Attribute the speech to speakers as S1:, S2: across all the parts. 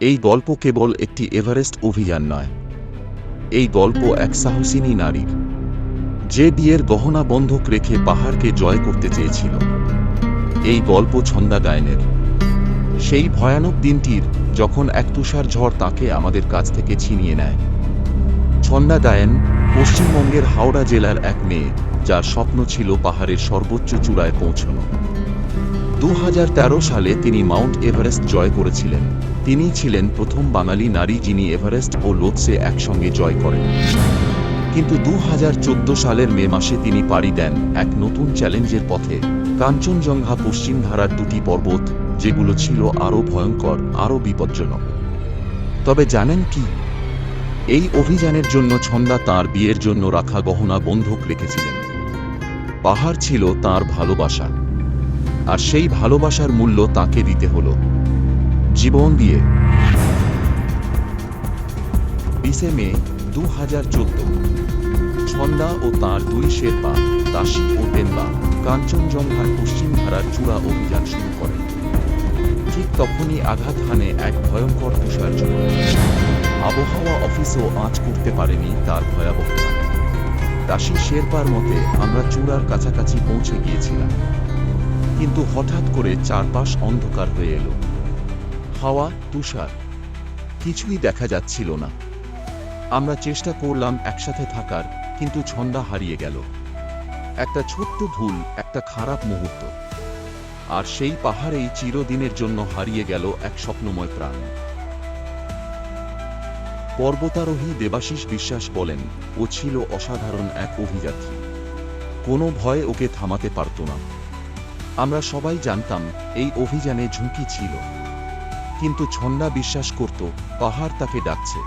S1: এই গল্প কেবল একটি এভারেস্ট অভিযান নয়। এই গল্প এক সাহসিনী নারীর। যে বিয়ের গহনা বন্ধক রেখে পাহাড়কে জয় করতে চেয়েছিল। এই গল্প ছন্দা গায়নের। সেই ভয়ানক দিনটির যখন এক তুষার ঝড় তাকে আমাদের কাছ থেকে ছিনিয়ে নেয়। ছন্দা গায়েন পশ্চিমবঙ্গের হাওড়া জেলার এক মেয়ে, যার স্বপ্ন ছিল পাহাড়ের সর্বোচ্চ চূড়ায় পৌঁছানো। দু হাজার তেরো সালে তিনি মাউন্ট এভারেস্ট জয় করেছিলেন। তিনি ছিলেন প্রথম বাঙালি নারী যিনি এভারেস্ট ও লোৎসে একসঙ্গে জয় করেন। কিন্তু দু হাজার চোদ্দ সালের মে মাসে তিনি পাড়ি দেন এক নতুন চ্যালেঞ্জের পথে। কাঞ্চনজঙ্ঘা পশ্চিম ধারার দুটি পর্বত, যেগুলো ছিল আরও ভয়ঙ্কর, আরও বিপজ্জনক। তবে জানেন কি? এই অভিযানের জন্য ছন্দা তার বিয়ের জন্য রাখা গহনা বন্ধক রেখেছিলেন। পাহাড় ছিল তার ভালোবাসা আর সেই ভালোবাসার মূল্য তাকে দিতে হলো। জীবন দিয়ে। বিশে মে দু হাজার চোদ্দ। ছন্দা ও তার দুই শেরপা, দাসী ও টেনবা কাঞ্চনজঙ্ঘার পশ্চিম ধারার চূড়া অভিযান শুরু করেন ঠিক তখনই আঘাত হানে এক ভয়ঙ্কর তুষার আবহাওয়া অফিসও আঁচ করতে পারেনি তার ভয়াবহতা। দাসী শেরপার মতে আমরা চূড়ার কাছাকাছি পৌঁছে গিয়েছিলাম। কিন্তু হঠাৎ করে চারপাশ অন্ধকার হয়ে এলো। হাওয়া, তুষার, কিছুই দেখা যাচ্ছিল না। আমরা চেষ্টা করলাম একসাথে থাকার, কিন্তু ছন্দা হারিয়ে গেল। একটা ছোট্ট ভুল, একটা খারাপ মুহূর্ত। আর সেই পাহাড়েই চিরদিনের জন্য হারিয়ে গেল এক স্বপ্নময় প্রাণ। পর্বতারোহী দেবাশিস বিশ্বাস বলেন, ও ছিল অসাধারণ এক অভিযাত্রী। কোনো ভয় ওকে থামাতে পারত না। আমরা সবাই জানতাম, এই অভিযানে ঝুঁকি ছিল। কিন্তু ছন্দা বিশ্বাস করত, পাহাড় তাকে ডাকছে।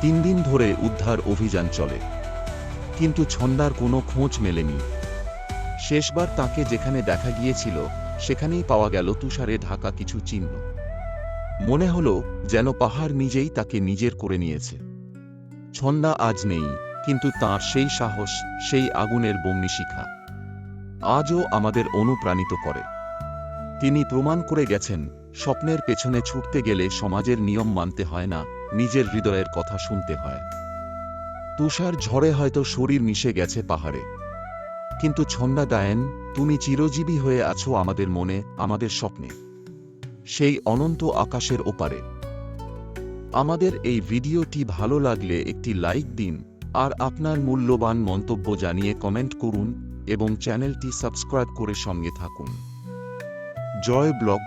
S1: তিন দিন ধরে উদ্ধার অভিযান চলে। কিন্তু ছন্দার কোনো খোঁজ মেলেনি। শেষবার তাকে যেখানে দেখা গিয়েছিল, সেখানেই পাওয়া গেল তুষারে ঢাকা কিছু চিহ্ন। মনে হলো, যেন পাহাড় নিজেই তাকে নিজের করে নিয়েছে। ছন্দা আজ নেই, কিন্তু তার সেই সাহস, সেই আগুনের বগ্নিশিখা আজও আমাদের অনুপ্রাণিত করে। তিনি প্রমাণ করে গেছেন, স্বপ্নের পেছনে ছুটতে গেলে সমাজের নিয়ম মানতে হয় না, নিজের হৃদয়ের কথা শুনতে হয়। তুষার ঝড়ে হয়তো শরীর মিশে গেছে পাহাড়ে। কিন্তু ছন্দা গায়েন, তুমি চিরজীবী হয়ে আছো আমাদের মনে, আমাদের স্বপ্নে। সেই অনন্ত আকাশের ওপারে। আমাদের এই ভিডিওটি ভালো লাগলে একটি লাইক দিন, আর আপনার মূল্যবান মন্তব্য জানিয়ে কমেন্ট করুন এবং চ্যানেলটি সাবস্ক্রাইব করে সঙ্গে থাকুন। জয় ব্লগ